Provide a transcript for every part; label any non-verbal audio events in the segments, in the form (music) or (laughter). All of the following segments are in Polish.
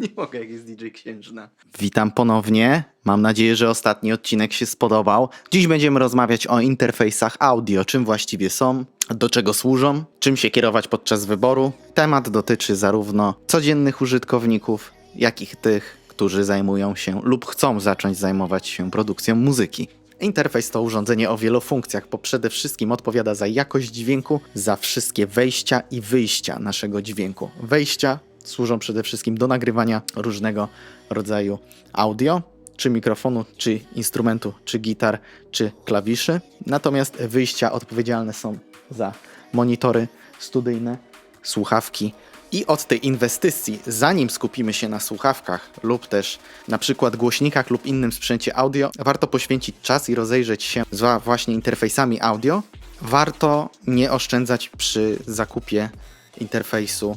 (laughs) Nie mogę, jak jest DJ Księżna. Witam ponownie. Mam nadzieję, że ostatni odcinek się spodobał. Dziś będziemy rozmawiać o interfejsach audio, czym właściwie są, do czego służą, czym się kierować podczas wyboru. Temat dotyczy zarówno codziennych użytkowników, jak i tych, którzy zajmują się lub chcą zacząć zajmować się produkcją muzyki. Interfejs to urządzenie o wielu funkcjach, bo przede wszystkim odpowiada za jakość dźwięku, za wszystkie wejścia i wyjścia naszego dźwięku. Wejścia służą przede wszystkim do nagrywania różnego rodzaju audio, czy mikrofonu, czy instrumentu, czy gitar, czy klawiszy. Natomiast wyjścia odpowiedzialne są za monitory studyjne, słuchawki. I od tej inwestycji, zanim skupimy się na słuchawkach lub też na przykład głośnikach lub innym sprzęcie audio, warto poświęcić czas i rozejrzeć się za właśnie interfejsami audio. Warto nie oszczędzać przy zakupie interfejsu,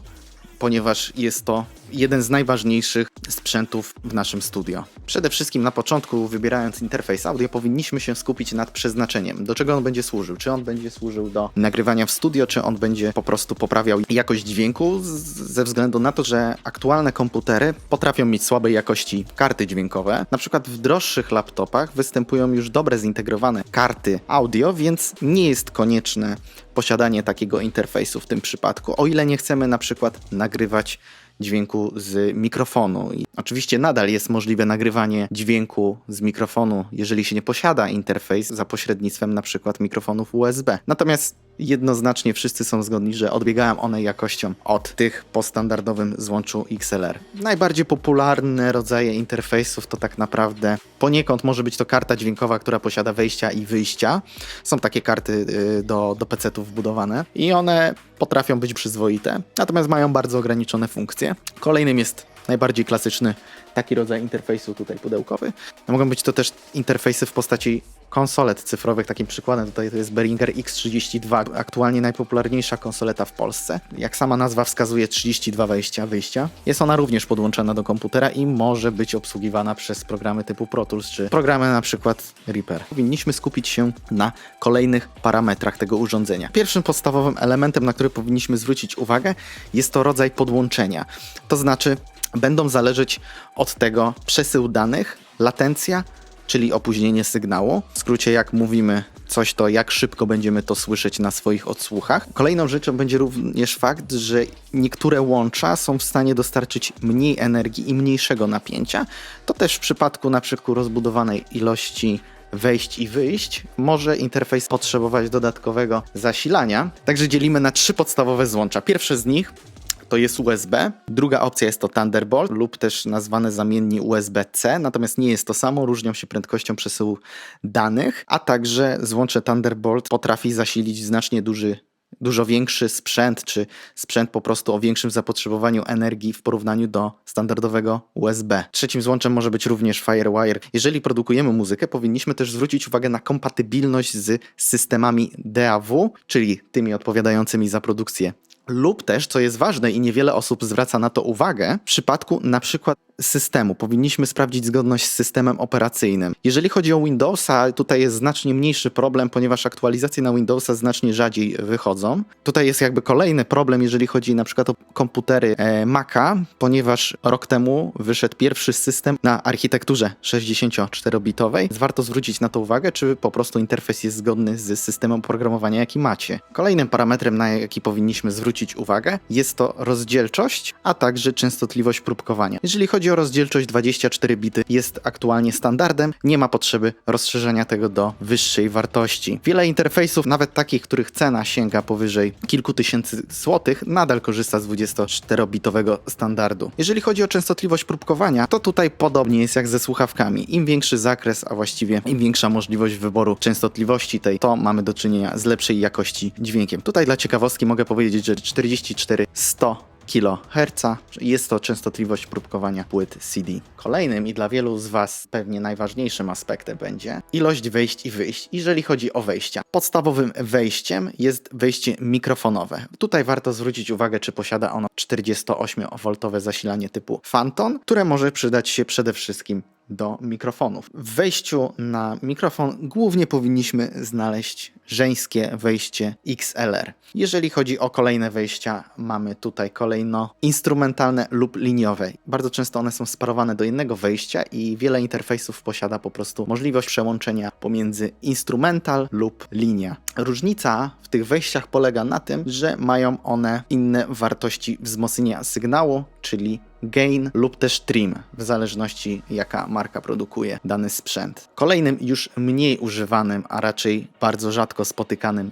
ponieważ jest to jeden z najważniejszych sprzętów w naszym studio. Przede wszystkim na początku, wybierając interfejs audio, powinniśmy się skupić nad przeznaczeniem. Do czego on będzie służył? Czy on będzie służył do nagrywania w studio, czy on będzie po prostu poprawiał jakość dźwięku, ze względu na to, że aktualne komputery potrafią mieć słabej jakości karty dźwiękowe. Na przykład w droższych laptopach występują już dobre zintegrowane karty audio, więc nie jest konieczne posiadanie takiego interfejsu w tym przypadku, o ile nie chcemy na przykład nagrywać dźwięku z mikrofonu. I oczywiście nadal jest możliwe nagrywanie dźwięku z mikrofonu, jeżeli się nie posiada interfejs za pośrednictwem na przykład mikrofonów USB. Natomiast jednoznacznie wszyscy są zgodni, że odbiegają one jakością od tych po standardowym złączu XLR. Najbardziej popularne rodzaje interfejsów to tak naprawdę poniekąd może być to karta dźwiękowa, która posiada wejścia i wyjścia. Są takie karty y, do, do PC-ów wbudowane i one potrafią być przyzwoite, natomiast mają bardzo ograniczone funkcje. Kolejnym jest najbardziej klasyczny taki rodzaj interfejsu tutaj pudełkowy. Mogą być to też interfejsy w postaci konsolet cyfrowych. Takim przykładem tutaj to jest Behringer X32, aktualnie najpopularniejsza konsoleta w Polsce. Jak sama nazwa wskazuje, 32 wejścia, wyjścia. Jest ona również podłączona do komputera i może być obsługiwana przez programy typu Pro Tools czy programy na przykład Reaper. Powinniśmy skupić się na kolejnych parametrach tego urządzenia. Pierwszym podstawowym elementem, na który powinniśmy zwrócić uwagę, jest to rodzaj podłączenia. To znaczy, będą zależeć od tego przesył danych, latencja, czyli opóźnienie sygnału. W skrócie, jak mówimy coś, to jak szybko będziemy to słyszeć na swoich odsłuchach. Kolejną rzeczą będzie również fakt, że niektóre łącza są w stanie dostarczyć mniej energii i mniejszego napięcia. To też w przypadku na przykład rozbudowanej ilości wejść i wyjść, może interfejs potrzebować dodatkowego zasilania. Także dzielimy na trzy podstawowe złącza. Pierwsze z nich to jest USB. Druga opcja jest to Thunderbolt lub też nazwane zamiennie USB-C, natomiast nie jest to samo, różnią się prędkością przesyłu danych, a także złącze Thunderbolt potrafi zasilić znacznie duży dużo większy sprzęt, czy sprzęt po prostu o większym zapotrzebowaniu energii w porównaniu do standardowego USB. Trzecim złączem może być również FireWire. Jeżeli produkujemy muzykę, powinniśmy też zwrócić uwagę na kompatybilność z systemami DAW, czyli tymi odpowiadającymi za produkcję lub też, co jest ważne i niewiele osób zwraca na to uwagę, w przypadku na przykład systemu powinniśmy sprawdzić zgodność z systemem operacyjnym. Jeżeli chodzi o Windowsa, tutaj jest znacznie mniejszy problem, ponieważ aktualizacje na Windowsa znacznie rzadziej wychodzą. Tutaj jest jakby kolejny problem, jeżeli chodzi na przykład o komputery e, Maca, ponieważ rok temu wyszedł pierwszy system na architekturze 64-bitowej. Więc Warto zwrócić na to uwagę, czy po prostu interfejs jest zgodny z systemem oprogramowania, jaki macie. Kolejnym parametrem, na jaki powinniśmy zwrócić uwagę, jest to rozdzielczość, a także częstotliwość próbkowania. Jeżeli chodzi o rozdzielczość 24 bity, jest aktualnie standardem, nie ma potrzeby rozszerzenia tego do wyższej wartości. Wiele interfejsów, nawet takich, których cena sięga powyżej kilku tysięcy złotych, nadal korzysta z 24-bitowego standardu. Jeżeli chodzi o częstotliwość próbkowania, to tutaj podobnie jest jak ze słuchawkami. Im większy zakres, a właściwie im większa możliwość wyboru częstotliwości tej, to mamy do czynienia z lepszej jakości dźwiękiem. Tutaj dla ciekawostki mogę powiedzieć, że 44 100 kHz. Jest to częstotliwość próbkowania płyt CD. Kolejnym i dla wielu z Was pewnie najważniejszym aspektem będzie ilość wejść i wyjść, jeżeli chodzi o wejścia. Podstawowym wejściem jest wejście mikrofonowe. Tutaj warto zwrócić uwagę, czy posiada ono 48V zasilanie typu Phantom, które może przydać się przede wszystkim do mikrofonów. W wejściu na mikrofon głównie powinniśmy znaleźć żeńskie wejście XLR. Jeżeli chodzi o kolejne wejścia, mamy tutaj kolejno instrumentalne lub liniowe. Bardzo często one są sparowane do jednego wejścia i wiele interfejsów posiada po prostu możliwość przełączenia pomiędzy instrumental lub linia. Różnica w tych wejściach polega na tym, że mają one inne wartości wzmocnienia sygnału, czyli gain lub też trim, w zależności jaka marka produkuje dany sprzęt. Kolejnym już mniej używanym, a raczej bardzo rzadko spotykanym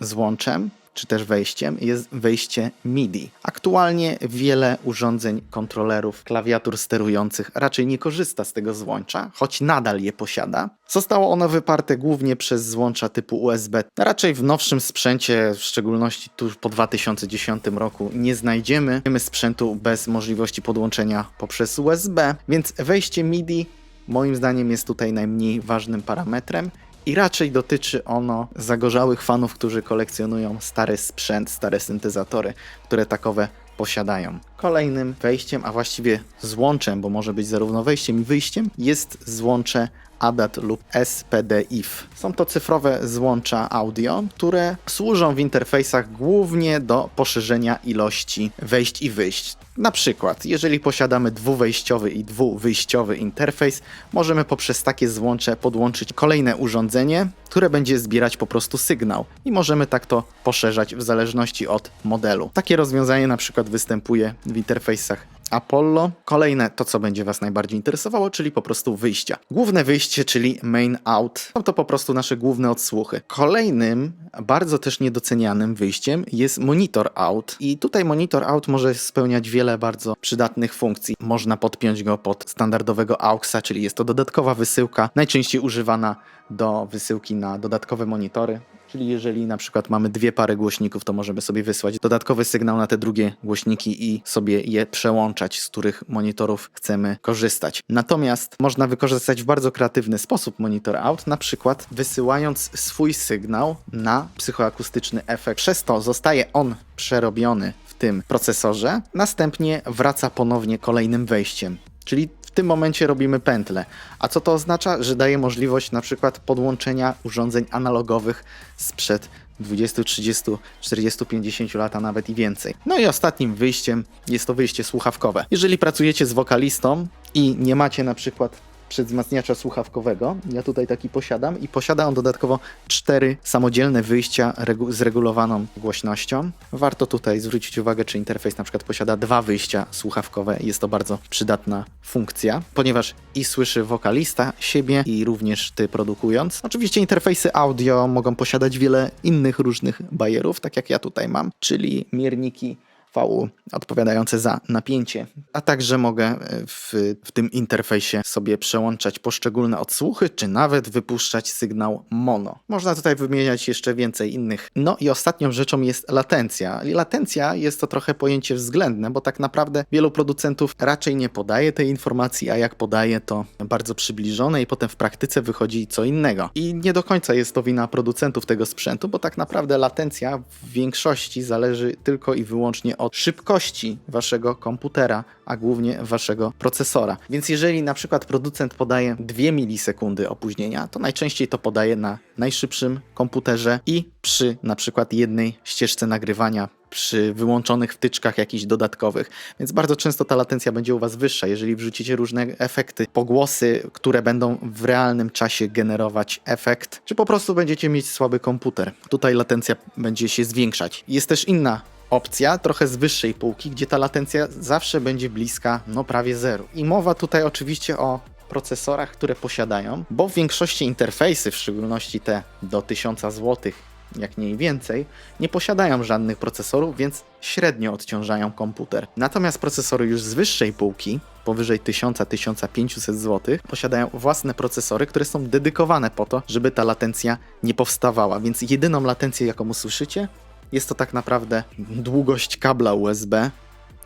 złączem czy też wejściem jest wejście MIDI. Aktualnie wiele urządzeń, kontrolerów, klawiatur sterujących raczej nie korzysta z tego złącza, choć nadal je posiada. Zostało ono wyparte głównie przez złącza typu USB. Raczej w nowszym sprzęcie, w szczególności tuż po 2010 roku, nie znajdziemy sprzętu bez możliwości podłączenia poprzez USB, więc wejście MIDI moim zdaniem jest tutaj najmniej ważnym parametrem i raczej dotyczy ono zagorzałych fanów, którzy kolekcjonują stary sprzęt, stare syntezatory, które takowe posiadają. Kolejnym wejściem, a właściwie złączem, bo może być zarówno wejściem i wyjściem, jest złącze ADAT lub SPD-IF. Są to cyfrowe złącza audio, które służą w interfejsach głównie do poszerzenia ilości wejść i wyjść. Na przykład, jeżeli posiadamy dwuwejściowy i dwuwyjściowy interfejs, możemy poprzez takie złącze podłączyć kolejne urządzenie, które będzie zbierać po prostu sygnał i możemy tak to poszerzać w zależności od modelu. Takie rozwiązanie na przykład występuje w interfejsach Apollo. Kolejne to, co będzie Was najbardziej interesowało, czyli po prostu wyjścia. Główne wyjście, czyli main out, są to po prostu nasze główne odsłuchy. Kolejnym, bardzo też niedocenianym wyjściem jest monitor out i tutaj monitor out może spełniać wiele bardzo przydatnych funkcji. Można podpiąć go pod standardowego AUXa, czyli jest to dodatkowa wysyłka, najczęściej używana do wysyłki na dodatkowe monitory. Czyli jeżeli na przykład mamy dwie pary głośników, to możemy sobie wysłać dodatkowy sygnał na te drugie głośniki i sobie je przełączać, z których monitorów chcemy korzystać. Natomiast można wykorzystać w bardzo kreatywny sposób monitor out, na przykład wysyłając swój sygnał na psychoakustyczny efekt. Przez to zostaje on przerobiony w tym procesorze, następnie wraca ponownie kolejnym wejściem. Czyli w tym momencie robimy pętlę. A co to oznacza? Że daje możliwość na przykład podłączenia urządzeń analogowych sprzed 20, 30, 40, 50 lat, a nawet i więcej. No i ostatnim wyjściem jest to wyjście słuchawkowe. Jeżeli pracujecie z wokalistą i nie macie na przykład przedwzmacniacza słuchawkowego. Ja tutaj taki posiadam i posiada on dodatkowo cztery samodzielne wyjścia regu z regulowaną głośnością. Warto tutaj zwrócić uwagę, czy interfejs na przykład posiada dwa wyjścia słuchawkowe. Jest to bardzo przydatna funkcja, ponieważ i słyszy wokalista siebie i również ty produkując. Oczywiście interfejsy audio mogą posiadać wiele innych różnych bajerów, tak jak ja tutaj mam, czyli mierniki VU odpowiadające za napięcie, a także mogę e, w, w tym interfejsie sobie przełączać poszczególne odsłuchy, czy nawet wypuszczać sygnał mono. Można tutaj wymieniać jeszcze więcej innych. No i ostatnią rzeczą jest latencja. Latencja jest to trochę pojęcie względne, bo tak naprawdę wielu producentów raczej nie podaje tej informacji, a jak podaje to bardzo przybliżone i potem w praktyce wychodzi co innego. I nie do końca jest to wina producentów tego sprzętu, bo tak naprawdę latencja w większości zależy tylko i wyłącznie od szybkości waszego komputera, a głównie waszego procesora. Więc jeżeli na przykład producent podaje 2 milisekundy opóźnienia, to najczęściej to podaje na najszybszym komputerze i przy na przykład jednej ścieżce nagrywania przy wyłączonych wtyczkach jakichś dodatkowych, więc bardzo często ta latencja będzie u Was wyższa, jeżeli wrzucicie różne efekty, pogłosy, które będą w realnym czasie generować efekt, czy po prostu będziecie mieć słaby komputer. Tutaj latencja będzie się zwiększać. Jest też inna opcja, trochę z wyższej półki, gdzie ta latencja zawsze będzie bliska, no prawie zeru. I mowa tutaj oczywiście o procesorach, które posiadają, bo w większości interfejsy, w szczególności te do 1000 zł, jak mniej więcej, nie posiadają żadnych procesorów, więc średnio odciążają komputer. Natomiast procesory już z wyższej półki, powyżej 1000-1500 zł, posiadają własne procesory, które są dedykowane po to, żeby ta latencja nie powstawała. Więc jedyną latencję, jaką usłyszycie, jest to tak naprawdę długość kabla USB,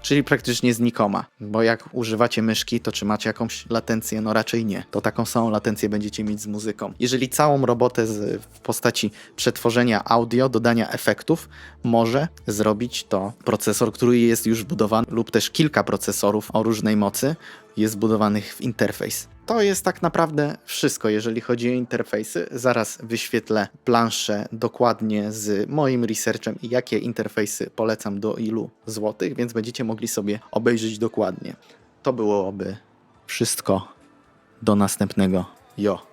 czyli praktycznie znikoma. Bo jak używacie myszki, to czy macie jakąś latencję? No raczej nie. To taką samą latencję będziecie mieć z muzyką. Jeżeli całą robotę z, w postaci przetworzenia audio, dodania efektów, może zrobić to procesor, który jest już budowany, lub też kilka procesorów o różnej mocy jest zbudowanych w interfejs. To jest tak naprawdę wszystko, jeżeli chodzi o interfejsy. Zaraz wyświetlę planszę dokładnie z moim researchem i jakie interfejsy polecam do ilu złotych, więc będziecie mogli sobie obejrzeć dokładnie. To byłoby wszystko. Do następnego. Jo.